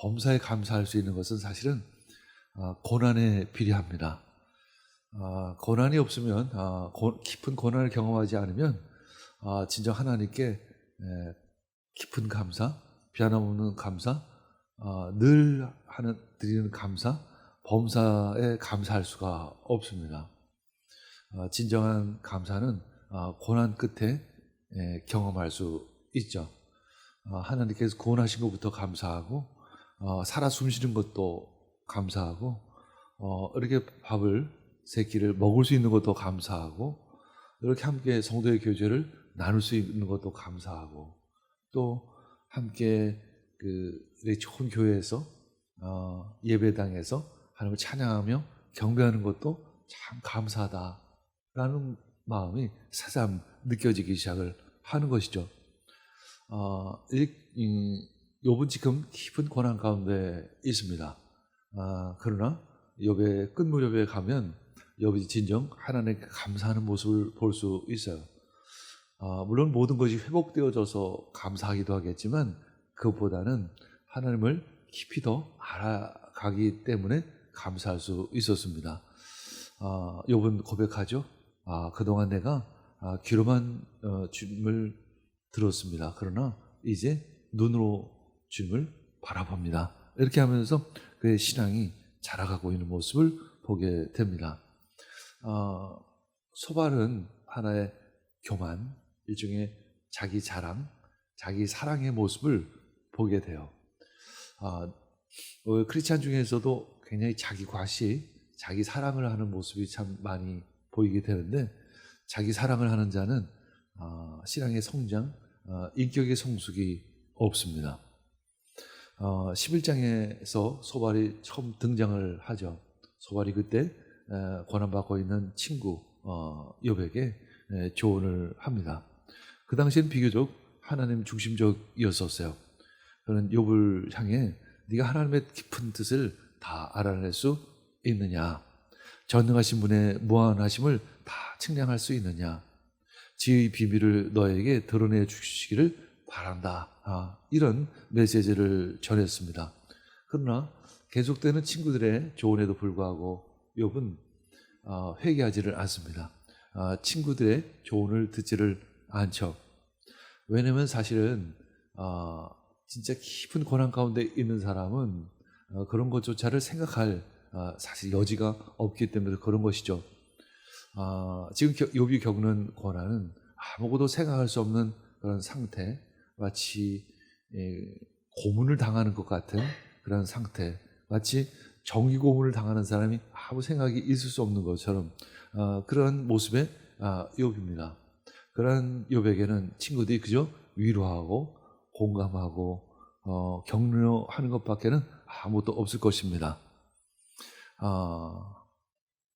범사에 감사할 수 있는 것은 사실은 아, 고난에 비례합니다. 아, 고난이 없으면 아, 고- 깊은 고난을 경험하지 않으면 아, 진정 하나님께 에, 깊은 감사, 변함없는 감사, 아, 늘 하는 드리는 감사, 범사에 감사할 수가 없습니다. 아, 진정한 감사는 아, 고난 끝에 에, 경험할 수 있죠. 아, 하나님께서 구원하신 것부터 감사하고 어, 살아 숨쉬는 것도 감사하고 어, 이렇게 밥을 세 끼를 먹을 수 있는 것도 감사하고 이렇게 함께 성도의 교제를 나눌 수 있는 것도 감사하고 또 함께 그 좋은 교회에서 어, 예배당에서 하나님을 찬양하며 경배하는 것도 참 감사하다라는 마음이 새삼 느껴지기 시작을 하는 것이죠. 어, 이, 이, 욥은 지금 깊은 고난 가운데 있습니다. 아, 그러나 욥의 끝 무렵에 가면 욥이 진정 하나님께 감사하는 모습을 볼 수 있어요. 아, 물론 모든 것이 회복되어져서 감사하기도 하겠지만 그것보다는 하나님을 깊이 더 알아가기 때문에 감사할 수 있었습니다. 아, 욥은 고백하죠. 아, 그동안 내가 아, 귀로만 어, 주님을 들었습니다. 그러나 이제 눈으로 주님을 바라봅니다. 이렇게 하면서 그의 신앙이 자라가고 있는 모습을 보게 됩니다. 어, 소발은 하나의 교만, 일종의 자기 자랑, 자기 사랑의 모습을 보게 돼요. 어, 어, 크리스찬 중에서도 굉장히 자기 과시, 자기 사랑을 하는 모습이 참 많이 보이게 되는데 자기 사랑을 하는 자는 어, 신앙의 성장, 어, 인격의 성숙이 없습니다. 어, 11장에서 소발이 처음 등장을 하죠. 소발이 그때 에, 고난받고 있는 친구 어, 욥에게 에, 조언을 합니다. 그 당시엔 비교적 하나님 중심적이었었어요. 그는 욥을 향해 네가 하나님의 깊은 뜻을 다 알아낼 수 있느냐? 전능하신 분의 무한하심을 다 측량할 수 있느냐? 지의 비밀을 너에게 드러내 주시기를 바란다. 아, 이런 메시지를 전했습니다. 그러나 계속되는 친구들의 조언에도 불구하고 욥은 어, 회개하지를 않습니다. 아, 친구들의 조언을 듣지를 않죠. 왜냐면 사실은 어, 진짜 깊은 고난 가운데 있는 사람은 어, 그런 것조차를 생각할 어, 사실 여지가 없기 때문에 그런 것이죠. 아, 지금 겨- 욥이 겪는 고난은 아무것도 생각할 수 없는 그런 상태, 마치 예, 고문을 당하는 것 같은 그런 상태, 마치 정의 고문을 당하는 사람이 아무 생각이 있을 수 없는 것처럼 아, 그런 모습의 아, 욥입니다. 그런 욥에게는 친구들이 그저 위로하고 공감하고 어, 격려하는 것밖에는 아무것도 없을 것입니다. 아,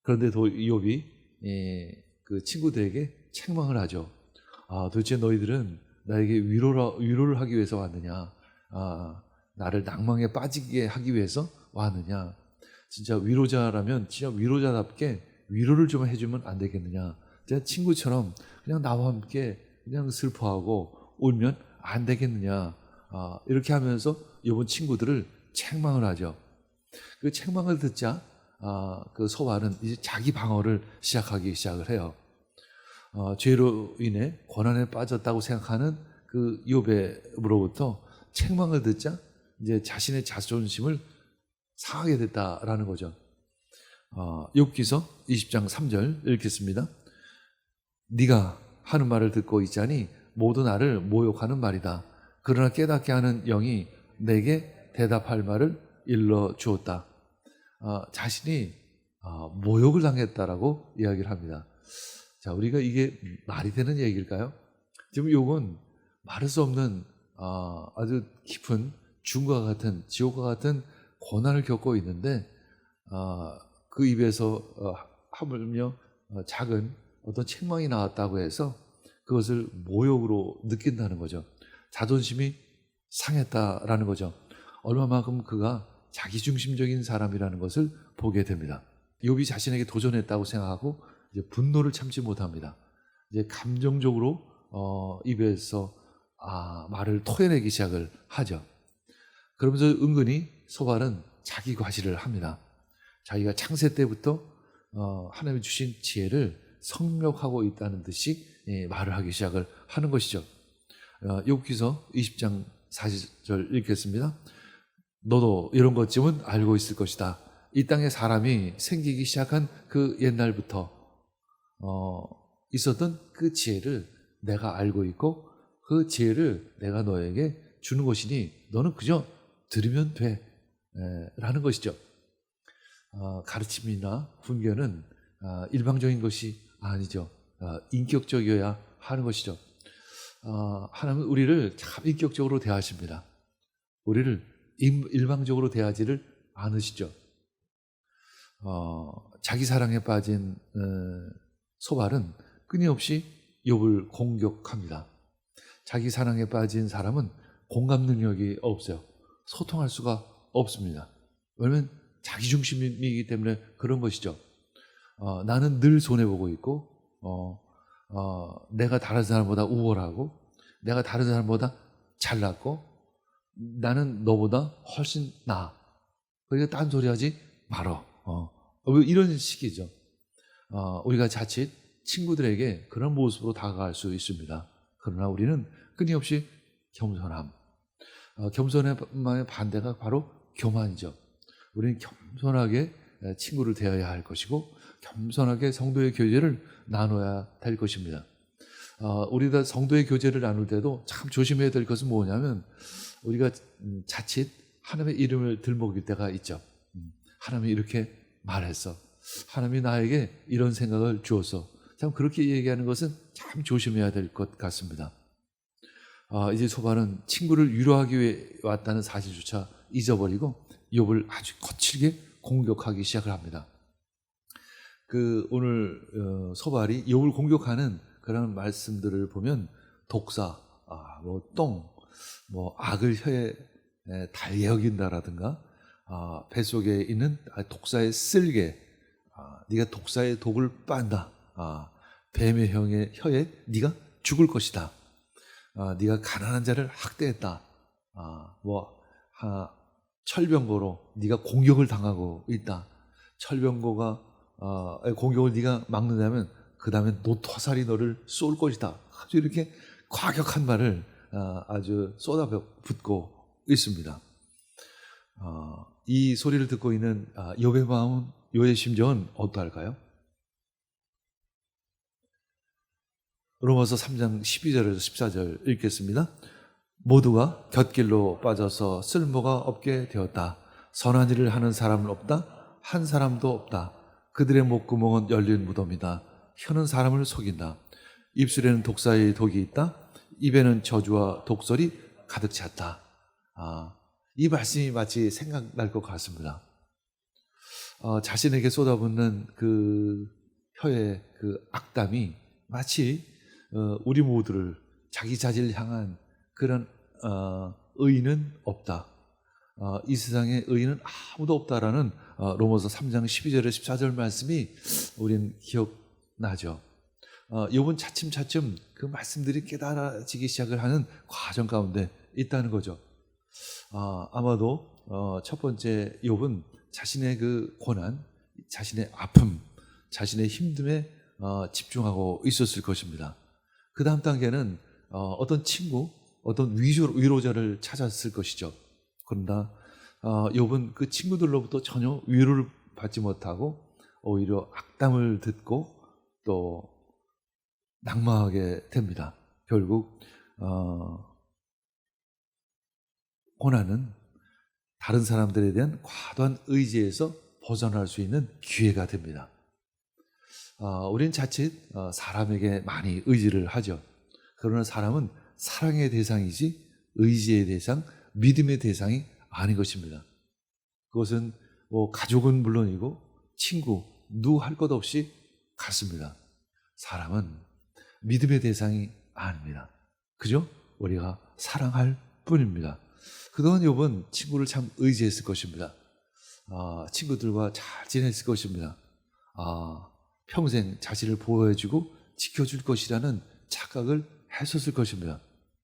그런데도 욥이 예, 그 친구들에게 책망을 하죠. 아, 도대체 너희들은 나에게 위로라, 위로를 하기 위해서 왔느냐? 아, 나를 낭망에 빠지게 하기 위해서 왔느냐? 진짜 위로자라면 진짜 위로자답게 위로를 좀 해주면 안 되겠느냐? 제 친구처럼 그냥 나와 함께 그냥 슬퍼하고 울면 안 되겠느냐? 아, 이렇게 하면서 이번 친구들을 책망을 하죠. 그 책망을 듣자 아, 그 소발은 이제 자기 방어를 시작하기 시작을 해요. 어, 죄로 인해 고난에 빠졌다고 생각하는 그 욥에로부터 책망을 듣자 이제 자신의 자존심을 상하게 됐다라는 거죠. 어, 욥기서 20장 3절 읽겠습니다. 네가 하는 말을 듣고 있자니 모두 나를 모욕하는 말이다. 그러나 깨닫게 하는 영이 내게 대답할 말을 일러 주었다. 어, 자신이 어, 모욕을 당했다라고 이야기를 합니다. 자, 우리가 이게 말이 되는 얘기일까요? 지금 욕은 말할 수 없는 어, 아주 깊은 죽음과 같은 지옥과 같은 고난을 겪고 있는데 어, 그 입에서 어, 하물며 어, 작은 어떤 책망이 나왔다고 해서 그것을 모욕으로 느낀다는 거죠. 자존심이 상했다라는 거죠. 얼마만큼 그가 자기중심적인 사람이라는 것을 보게 됩니다. 욥이 자신에게 도전했다고 생각하고 이제 분노를 참지 못합니다. 이제 감정적으로 어, 입에서 아, 말을 토해내기 시작을 하죠. 그러면서 은근히 소발은 자기 과시를 합니다. 자기가 창세 때부터 어, 하나님이 주신 지혜를 성력하고 있다는 듯이 예, 말을 하기 시작을 하는 것이죠. 어, 욥기서 20장 40절 읽겠습니다. 너도 이런 것쯤은 알고 있을 것이다. 이 땅에 사람이 생기기 시작한 그 옛날부터 어, 있었던 그 지혜를 내가 알고 있고 그 지혜를 내가 너에게 주는 것이니 너는 그저 들으면 돼 에, 라는 것이죠. 어, 가르침이나 훈계는 어, 일방적인 것이 아니죠. 어, 인격적이어야 하는 것이죠. 어, 하나님은 우리를 참 인격적으로 대하십니다. 우리를 임- 일방적으로 대하지를 않으시죠. 어, 자기 사랑에 빠진 어, 소발은 끊임없이 욥을 공격합니다. 자기 사랑에 빠진 사람은 공감 능력이 없어요. 소통할 수가 없습니다. 왜냐면 자기 중심이기 때문에 그런 것이죠. 어, 나는 늘 손해 보고 있고, 어, 어, 내가 다른 사람보다 우월하고, 내가 다른 사람보다 잘났고, 나는 너보다 훨씬 나아. 그러니까 딴 소리 하지 말어. 어, 어, 이런 식이죠. 어, 우리가 자칫 친구들에게 그런 모습으로 다가갈 수 있습니다. 그러나 우리는 끊임없이 겸손함. 어, 겸손의 반대가 바로 교만이죠. 우리는 겸손하게 친구를 대해야 할 것이고 겸손하게 성도의 교제를 나눠야 될 것입니다. 어, 우리가 성도의 교제를 나눌 때도 참 조심해야 될 것은 뭐냐면 우리가 음, 자칫 하나님의 이름을 들먹일 때가 있죠. 음, 하나님이 이렇게 말했어. 하나님이 나에게 이런 생각을 주었어. 참 그렇게 얘기하는 것은 참 조심해야 될 것 같습니다. 아, 이제 소바는 친구를 위로하기 위해 왔다는 사실조차 잊어버리고 욥을 아주 거칠게 공격하기 시작을 합니다. 그 오늘 어, 소발이 욥을 공격하는 그런 말씀들을 보면 독사, 아, 뭐 똥, 뭐 악을 혀에 에, 달게 여긴다라든가 아, 뱃속에 있는 독사의 쓸개, 아, 네가 독사의 독을 빤다. 아, 뱀의 형의 혀에 네가 죽을 것이다. 아, 네가 가난한 자를 학대했다. 아, 뭐 아, 철병고로 네가 공격을 당하고 있다. 철병고가 아, 공격을 네가 막는다면 그 다음에 노토살이 너를 쏠 것이다. 아주 이렇게 과격한 말을 아, 아주 쏟아붓고 있습니다. 아, 이 소리를 듣고 있는 아, 욥의 마음, 욥의 심정은 어떠할까요? 로마서 3장 12절에서 14절 읽겠습니다. 모두가 곁길로 빠져서 쓸모가 없게 되었다. 선한 일을 하는 사람은 없다. 한 사람도 없다. 그들의 목구멍은 열린 무덤이다. 혀는 사람을 속인다. 입술에는 독사의 독이 있다. 입에는 저주와 독설이 가득 찼다. 아, 이 말씀이 마치 생각날 것 같습니다. 어, 자신에게 쏟아붓는 그 혀의 그 악담이 마치 어, 우리 모두를 자기 자질을 향한 그런 어, 의인은 없다. 어, 이 세상에 의인은 아무도 없다라는 어, 로마서 3장 12절에 14절 말씀이 우린 기억나죠. 어, 욥은 차츰차츰 그 말씀들이 깨달아지기 시작을 하는 과정 가운데 있다는 거죠. 아, 아마도 어, 첫 번째 욥은 자신의 그 고난, 자신의 아픔, 자신의 힘듦에 어, 집중하고 있었을 것입니다. 그 다음 단계는 어, 어떤 친구, 어떤 위조, 위로 자를 찾았을 것이죠. 그러나 어, 욥은 그 친구들로부터 전혀 위로를 받지 못하고 오히려 악담을 듣고 또 낙망하게 됩니다. 결국 어, 고난은 다른 사람들에 대한 과도한 의지에서 벗어날 수 있는 기회가 됩니다. 어, 우린 자칫 어, 사람에게 많이 의지를 하죠. 그러나 사람은 사랑의 대상이지 의지의 대상, 믿음의 대상이 아닌 것입니다. 그것은 뭐 가족은 물론이고 친구, 누구 할것 없이 같습니다. 사람은 믿음의 대상이 아닙니다. 그죠? 우리가 사랑할 뿐입니다. 그동안 욥은 친구를 참 의지했을 것입니다. 아, 친구들과 잘 지냈을 것입니다. 아, 평생 자신을 보호해주고 지켜줄 것이라는 착각을 했었을 것입니다.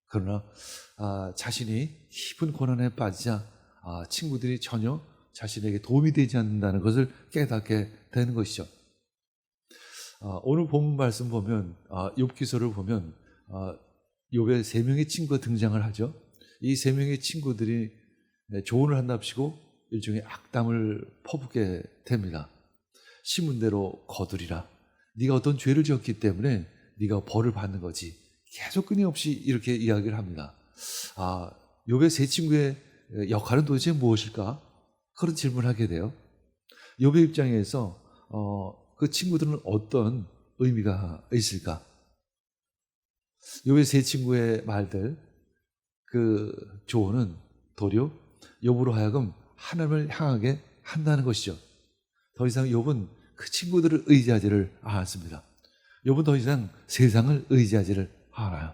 그러나 아, 자신이 깊은 고난에 빠지자 아, 친구들이 전혀 자신에게 도움이 되지 않는다는 것을 깨닫게 되는 것이죠. 아, 오늘 본문 말씀 보면 아, 욥기서를 보면 아, 욥의 세 명의 친구가 등장을 하죠. 이 세 명의 친구들이 네, 조언을 한답시고 일종의 악담을 퍼붓게 됩니다. 시문대로 거두리라. 네가 어떤 죄를 지었기 때문에 네가 벌을 받는 거지. 계속 끊임없이 이렇게 이야기를 합니다. 아, 욥의 세 친구의 역할은 도대체 무엇일까? 그런 질문을 하게 돼요. 욥의 입장에서 어, 그 친구들은 어떤 의미가 있을까? 욥의 세 친구의 말들, 그 조언은 도리어 욥으로 하여금 하나님을 향하게 한다는 것이죠. 더 이상 욥은 그 친구들을 의지하지를 않았습니다. 욥은 더 이상 세상을 의지하지를 않아요.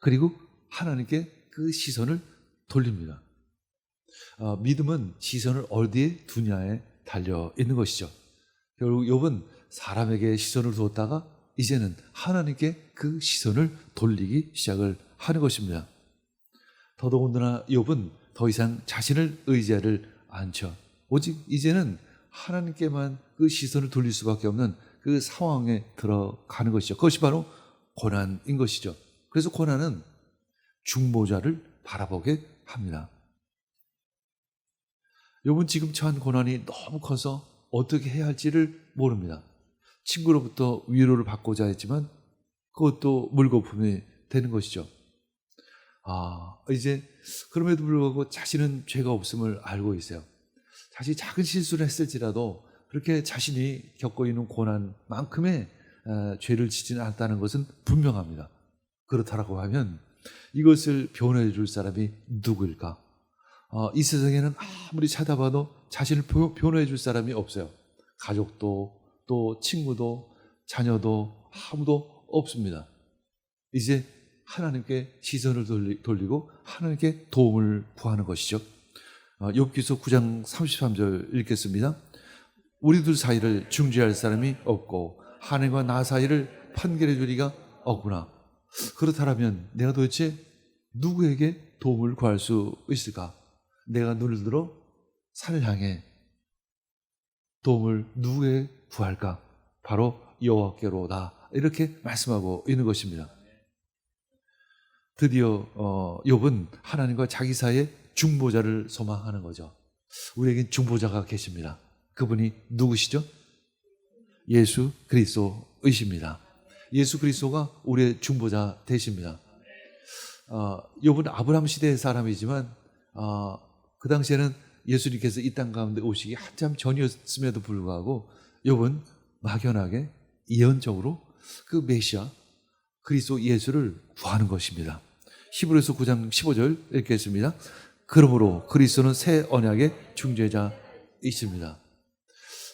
그리고 하나님께 그 시선을 돌립니다. 어, 믿음은 시선을 어디에 두냐에 달려 있는 것이죠. 결국 욥은 사람에게 시선을 두었다가 이제는 하나님께 그 시선을 돌리기 시작을 하는 것입니다. 더더군다나 욥은 더 이상 자신을 의지하를 않죠. 오직 이제는 하나님께만 그 시선을 돌릴 수밖에 없는 그 상황에 들어가는 것이죠. 그것이 바로 고난인 것이죠. 그래서 고난은 중보자를 바라보게 합니다. 욥은 지금 처한 고난이 너무 커서 어떻게 해야 할지를 모릅니다. 친구로부터 위로를 받고자 했지만 그것도 물거품이 되는 것이죠. 아, 이제 그럼에도 불구하고 자신은 죄가 없음을 알고 있어요. 자신이 작은 실수를 했을지라도 그렇게 자신이 겪고 있는 고난만큼의 에, 죄를 지지는 않았다는 것은 분명합니다. 그렇다라고 하면 이것을 변호해 줄 사람이 누구일까? 어, 이 세상에는 아무리 찾아봐도 자신을 표- 변호해 줄 사람이 없어요. 가족도 또 친구도 자녀도 아무도 없습니다. 이제 하나님께 시선을 돌리, 돌리 고 하나님께 도움을 구하는 것이죠. 어, 욥기서 9장 33절 읽겠습니다. 우리 둘 사이를 중재할 사람이 없고 하나님과 나 사이를 판결해 줄 리가 없구나. 그렇다면 내가 도대체 누구에게 도움을 구할 수 있을까? 내가 눈을 들어 산을 향해 도움을 누구에 구할까? 바로 여호와께로다. 이렇게 말씀하고 있는 것입니다. 드디어 어, 욥은 하나님과 자기 사이에 중보자를 소망하는 거죠. 우리에겐 중보자가 계십니다. 그분이 누구시죠? 예수 그리스도이십니다. 예수 그리스도가 우리의 중보자 되십니다. 어, 욥은 아브라함 시대의 사람이지만 어, 그 당시에는 예수님께서 이 땅 가운데 오시기 한참 전이었음에도 불구하고 욥은 막연하게 예언적으로 그 메시아 그리스도 예수를 구하는 것입니다. 히브리서 9장 15절 읽겠습니다. 그러므로 그리스도는 새 언약의 중재자이십니다.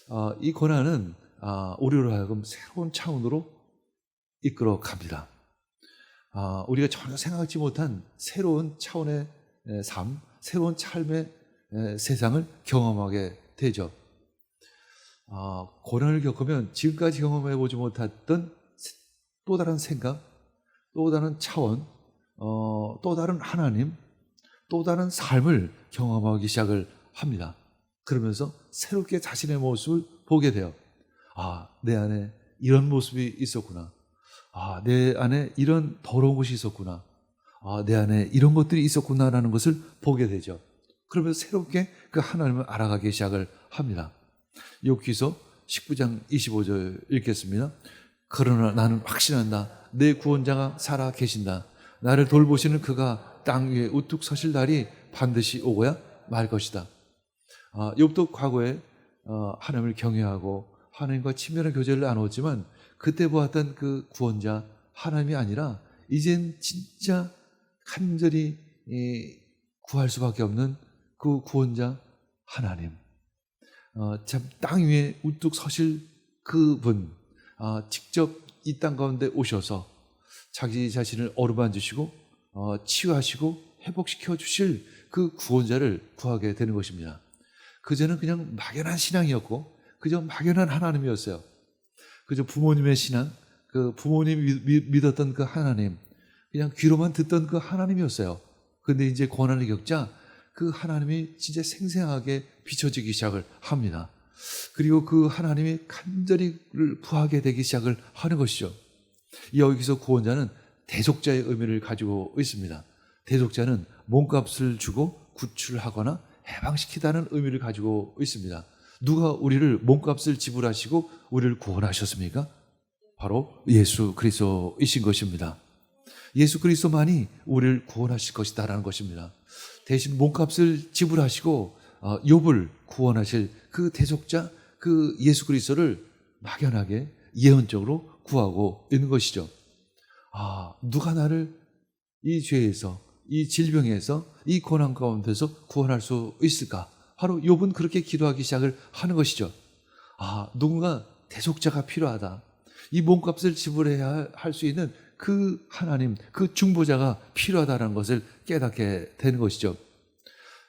아, 이 고난은 아, 우리로 하여금 새로운 차원으로 이끌어 갑니다. 아, 우리가 전혀 생각하지 못한 새로운 차원의 에, 삶, 새로운 삶의 에, 세상을 경험하게 되죠. 아, 고난을 겪으면 지금까지 경험해 보지 못했던 또 다른 생각, 또 다른 차원, 어, 또 다른 하나님, 또 다른 삶을 경험하기 시작을 합니다. 그러면서 새롭게 자신의 모습을 보게 돼요. 아, 내 안에 이런 모습이 있었구나. 아, 내 안에 이런 더러운 것이 있었구나. 아, 내 안에 이런 것들이 있었구나라는 것을 보게 되죠. 그러면서 새롭게 그 하나님을 알아가기 시작을 합니다. 욥기서 19장 25절 읽겠습니다. 그러나 나는 확신한다. 내 구원자가 살아 계신다. 나를 돌보시는 그가 땅 위에 우뚝 서실 날이 반드시 오고야 말 것이다. 아, 욥도 과거에 어, 하나님을 경외하고 하나님과 친밀한 교제를 나눴지만 그때 보았던 그 구원자 하나님이 아니라 이젠 진짜 간절히 이, 구할 수밖에 없는 그 구원자 하나님. 어, 참 땅 위에 우뚝 서실 그분 아, 직접 이 땅 가운데 오셔서 자기 자신을 어루만지시고 어, 치유하시고 회복시켜 주실 그 구원자를 구하게 되는 것입니다. 그전은 그냥 막연한 신앙이었고 그저 막연한 하나님이었어요. 그저 부모님의 신앙, 그 부모님이 믿- 믿었던 그 하나님, 그냥 귀로만 듣던 그 하나님이었어요. 근데 이제 고난을 겪자 그 하나님이 진짜 생생하게 비춰지기 시작을 합니다. 그리고 그 하나님이 간절히를 구하게 되기 시작을 하는 것이죠. 여기서 구원자는 대속자의 의미를 가지고 있습니다. 대속자는 몸값을 주고 구출하거나 해방시키다는 의미를 가지고 있습니다. 누가 우리를 몸값을 지불하시고 우리를 구원하셨습니까? 바로 예수 그리스도이신 것입니다. 예수 그리스도만이 우리를 구원하실 것이다라는 것입니다. 대신 몸값을 지불하시고 어, 욥을 구원하실 그 대속자 그 예수 그리스도를 막연하게 예언적으로 구하고 있는 것이죠. 아, 누가 나를 이 죄에서 이 질병에서 이 고난 가운데서 구원할 수 있을까? 바로 욥은 그렇게 기도하기 시작을 하는 것이죠. 아, 누군가 대속자가 필요하다. 이 몸값을 지불해야 할 수 있는 그 하나님, 그 중보자가 필요하다는 것을 깨닫게 되는 것이죠.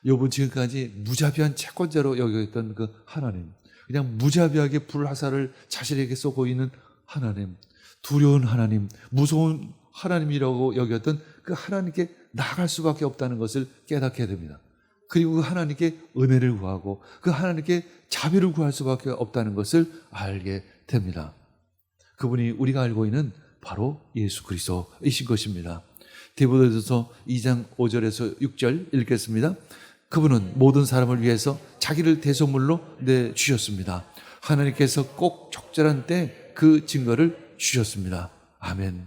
욥은 지금까지 무자비한 채권자로 여겨있던 그 하나님, 그냥 무자비하게 불화살을 자신에게 쏘고 있는 하나님, 두려운 하나님, 무서운 하나님이라고 여겼던 그 하나님께 나갈 수밖에 없다는 것을 깨닫게 됩니다. 그리고 그 하나님께 은혜를 구하고 그 하나님께 자비를 구할 수밖에 없다는 것을 알게 됩니다. 그분이 우리가 알고 있는 바로 예수 그리스도이신 것입니다. 디모데전서 2장 5절에서 6절 읽겠습니다. 그분은 모든 사람을 위해서 자기를 대속물로 내 주셨습니다. 하나님께서 꼭 적절한 때 그 증거를 주셨습니다. 아멘.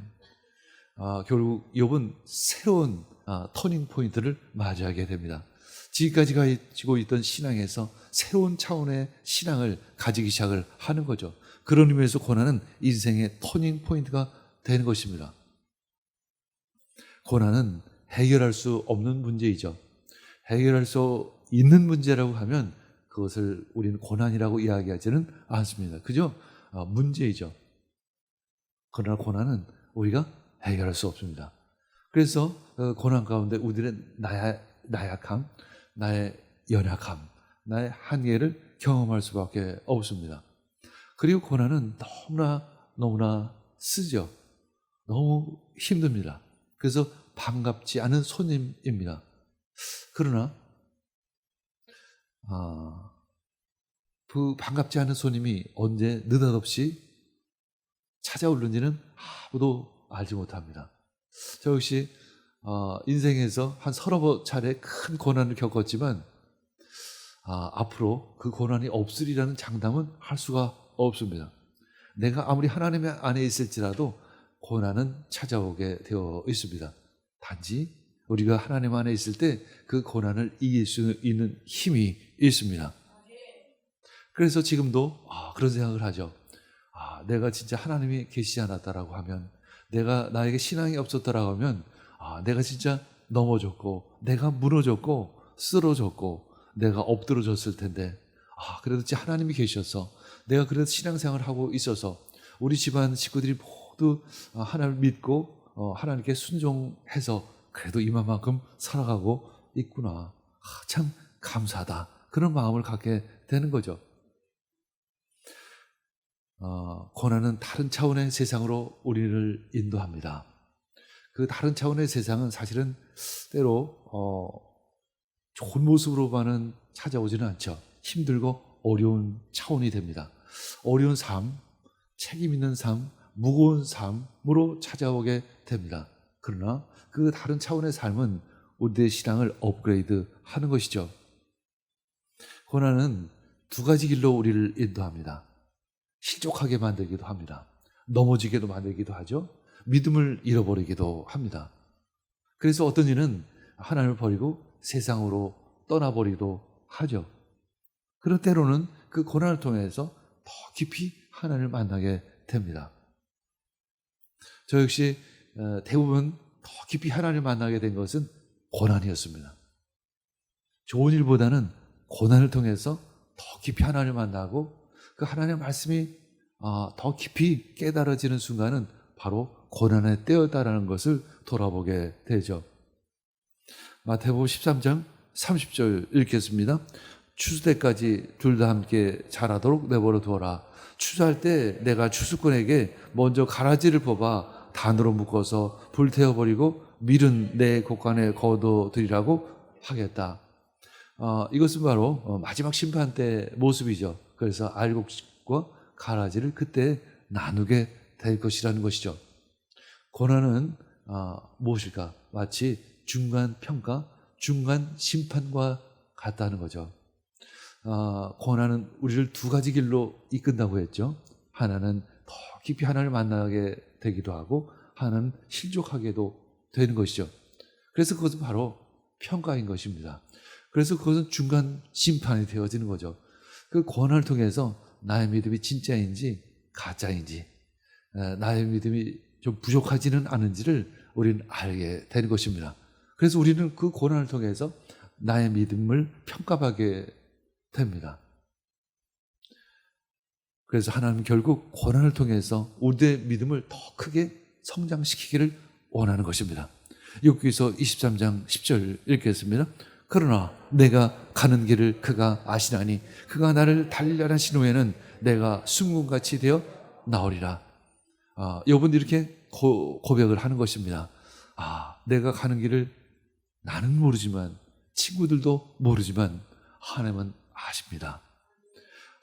아, 결국 욥은 새로운 아, 터닝 포인트를 맞이하게 됩니다. 지금까지 가지고 있던 신앙에서 새로운 차원의 신앙을 가지기 시작을 하는 거죠. 그런 의미에서 고난은 인생의 터닝 포인트가 되는 것입니다. 고난은 해결할 수 없는 문제이죠. 해결할 수 있는 문제라고 하면 그것을 우리는 고난이라고 이야기하지는 않습니다. 그죠? 어, 문제이죠. 그러나 고난은 우리가 해결할 수 없습니다. 그래서 어, 고난 가운데 우리의 나야, 나약함, 나의 연약함, 나의 한계를 경험할 수밖에 없습니다. 그리고 고난은 너무나 너무나 쓰죠. 너무 힘듭니다. 그래서 반갑지 않은 손님입니다. 그러나 아, 그 반갑지 않은 손님이 언제 느닷없이 찾아오는지는 아무도 알지 못합니다. 저 역시 어, 인생에서 한 서너 차례 큰 고난을 겪었지만 아, 앞으로 그 고난이 없으리라는 장담은 할 수가 없습니다. 내가 아무리 하나님의 안에 있을지라도 고난은 찾아오게 되어 있습니다. 단지 우리가 하나님 안에 있을 때 그 고난을 이길 수 있는 힘이 있습니다. 그래서 지금도 아, 그런 생각을 하죠. 아, 내가 진짜 하나님이 계시지 않았다라고 하면, 내가 나에게 신앙이 없었다라고 하면, 아, 내가 진짜 넘어졌고, 내가 무너졌고, 쓰러졌고, 내가 엎드러졌을 텐데, 아, 그래도 진짜 하나님이 계셔서, 내가 그래도 신앙생활을 하고 있어서, 우리 집안 식구들이 모두 어, 하나님을 믿고, 어, 하나님께 순종해서, 그래도 이만큼 살아가고 있구나. 아, 참 감사하다. 그런 마음을 갖게 되는 거죠. 어, 고난은 다른 차원의 세상으로 우리를 인도합니다. 그 다른 차원의 세상은 사실은 때로 어, 좋은 모습으로만은 찾아오지는 않죠. 힘들고 어려운 차원이 됩니다. 어려운 삶, 책임 있는 삶, 무거운 삶으로 찾아오게 됩니다. 그러나 그 다른 차원의 삶은 우리의 신앙을 업그레이드 하는 것이죠. 고난은 두 가지 길로 우리를 인도합니다. 실족하게 만들기도 합니다. 넘어지게도 만들기도 하죠. 믿음을 잃어버리기도 합니다. 그래서 어떤 이는 하나님을 버리고 세상으로 떠나버리기도 하죠. 그런 때로는 그 고난을 통해서 더 깊이 하나님을 만나게 됩니다. 저 역시 어, 대부분 더 깊이 하나님을 만나게 된 것은 고난이었습니다. 좋은 일보다는 고난을 통해서 더 깊이 하나님을 만나고 그 하나님의 말씀이 아, 더 깊이 깨달아지는 순간은 바로 고난의 때였다라는 것을 돌아보게 되죠. 마태복음 13장 30절 읽겠습니다. 추수 때까지 둘 다 함께 자라도록 내버려 두어라. 추수할 때 내가 추수꾼에게 먼저 가라지를 뽑아 단으로 묶어서 불태워버리고 밀은 내 곳간에 거둬들이라고 하겠다. 어, 이것은 바로 어, 마지막 심판 때 모습이죠. 그래서 알곡과 가라지를 그때 나누게 될 것이라는 것이죠. 고난은 어, 무엇일까? 마치 중간 평가, 중간 심판과 같다는 거죠. 어, 고난은 우리를 두 가지 길로 이끈다고 했죠. 하나는 더 깊이 하나님을 만나게 되기도 하고, 하나는 실족하게도 되는 것이죠. 그래서 그것은 바로 평가인 것입니다. 그래서 그것은 중간 심판이 되어지는 거죠. 그 고난을 통해서 나의 믿음이 진짜인지 가짜인지, 에, 나의 믿음이 좀 부족하지는 않은지를 우리는 알게 되는 것입니다. 그래서 우리는 그 고난을 통해서 나의 믿음을 평가하게 됩니다. 그래서 하나님은 결국 고난을 통해서 우리의 믿음을 더 크게 성장시키기를 원하는 것입니다. 욥기서 23장 10절 읽겠습니다. 그러나 내가 가는 길을 그가 아시나니 그가 나를 단련하신 후에는 내가 순금같이 되어 나오리라. 아, 여러분 이렇게 고, 고백을 하는 것입니다. 아, 내가 가는 길을 나는 모르지만 친구들도 모르지만 하나님은 아십니다.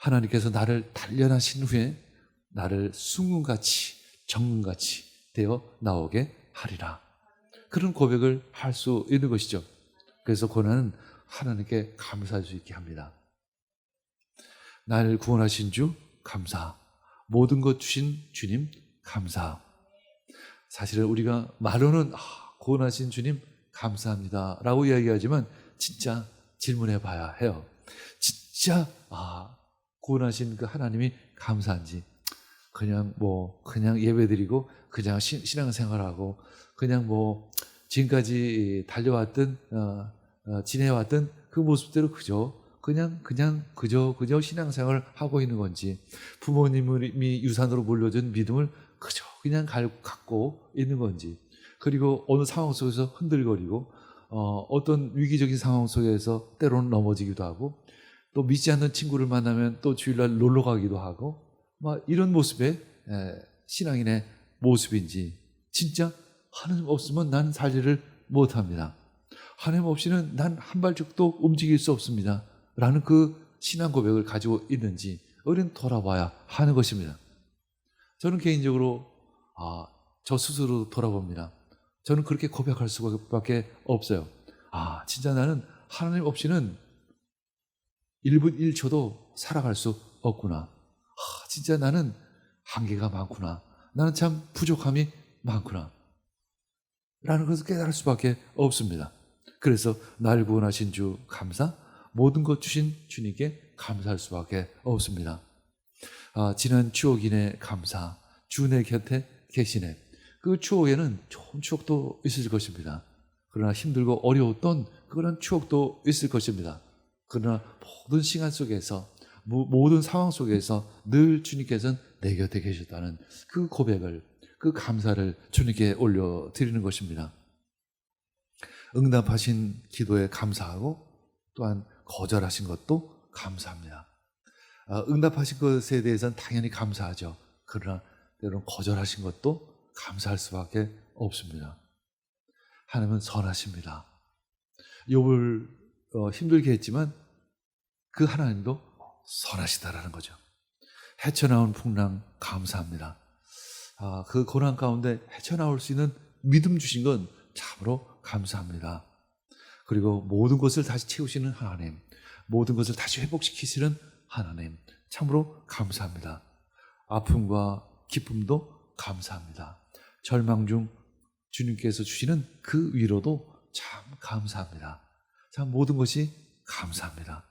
하나님께서 나를 단련하신 후에 나를 순금같이 정금같이 되어 나오게 하리라. 그런 고백을 할 수 있는 것이죠. 그래서 고난은 하나님께 감사할 수 있게 합니다. 나를 구원하신 주 감사. 모든 것 주신 주님 감사. 사실은 우리가 말로는 아, 구원하신 주님 감사합니다. 라고 이야기하지만 진짜 질문해 봐야 해요. 진짜 아, 구원하신 그 하나님이 감사한지. 그냥 뭐 그냥 예배드리고 그냥 신, 신앙생활하고 그냥 뭐 지금까지 달려왔던 어, 어, 지내왔던 그 모습대로 그저 그냥 그냥 그저 그저 신앙생활을 하고 있는 건지 부모님이 유산으로 물려준 믿음을 그저 그냥 갈- 갖고 있는 건지 그리고 어느 상황 속에서 흔들거리고 어, 어떤 위기적인 상황 속에서 때로는 넘어지기도 하고 또 믿지 않는 친구를 만나면 또 주일날 놀러 가기도 하고 막 이런 모습의 에, 신앙인의 모습인지 진짜 하나님 없으면 난 살지를 못합니다. 하나님 없이는 난 한 발짝도 움직일 수 없습니다. 라는 그 신앙 고백을 가지고 있는지 우리는 돌아봐야 하는 것입니다. 저는 개인적으로 아, 저 스스로 돌아봅니다. 저는 그렇게 고백할 수밖에 없어요. 아, 진짜 나는 하나님 없이는 1분 1초도 살아갈 수 없구나. 아, 진짜 나는 한계가 많구나. 나는 참 부족함이 많구나. 라는 것을 깨달을 수밖에 없습니다. 그래서 날 구원하신 주 감사, 모든 것 주신 주님께 감사할 수밖에 없습니다. 아, 지난 추억이네 감사, 주 내 곁에 계시네. 그 추억에는 좋은 추억도 있을 것입니다. 그러나 힘들고 어려웠던 그런 추억도 있을 것입니다. 그러나 모든 시간 속에서 모- 모든 상황 속에서 늘 주님께서는 내 곁에 계셨다는 그 고백을 그 감사를 주님께 올려 드리는 것입니다. 응답하신 기도에 감사하고 또한 거절하신 것도 감사합니다. 아, 응답하신 것에 대해서는 당연히 감사하죠. 그러나 때로는 거절하신 것도 감사할 수밖에 없습니다. 하나님은 선하십니다. 욥을 어, 힘들게 했지만 그 하나님도 선하시다라는 거죠. 헤쳐나온 풍랑 감사합니다. 아, 그 고난 가운데 헤쳐나올 수 있는 믿음 주신 건 참으로 감사합니다. 그리고 모든 것을 다시 채우시는 하나님, 모든 것을 다시 회복시키시는 하나님, 참으로 감사합니다. 아픔과 기쁨도 감사합니다. 절망 중 주님께서 주시는 그 위로도 참 감사합니다. 참 모든 것이 감사합니다.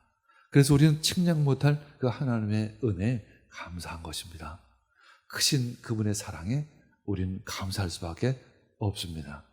그래서 우리는 측량 못할 그 하나님의 은혜에 감사한 것입니다. 크신 그분의 사랑에 우리는 감사할 수밖에 없습니다.